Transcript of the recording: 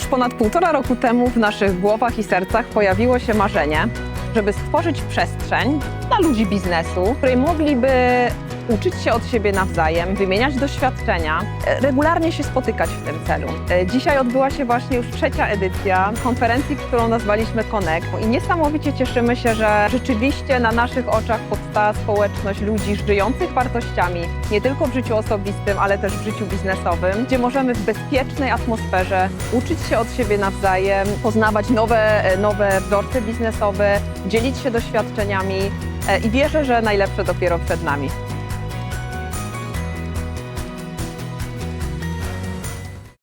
Ponad półtora roku temu w naszych głowach i sercach pojawiło się marzenie, żeby stworzyć przestrzeń dla ludzi biznesu, w której mogliby uczyć się od siebie nawzajem, wymieniać doświadczenia, e, regularnie się spotykać w tym celu. E, Dzisiaj odbyła się właśnie już trzecia edycja konferencji, którą nazwaliśmy Connect i niesamowicie cieszymy się, że rzeczywiście na naszych oczach powstała społeczność ludzi żyjących wartościami, nie tylko w życiu osobistym, ale też w życiu biznesowym, gdzie możemy w bezpiecznej atmosferze uczyć się od siebie nawzajem, poznawać nowe, e, nowe wzorce biznesowe, dzielić się doświadczeniami i wierzę, że najlepsze dopiero przed nami.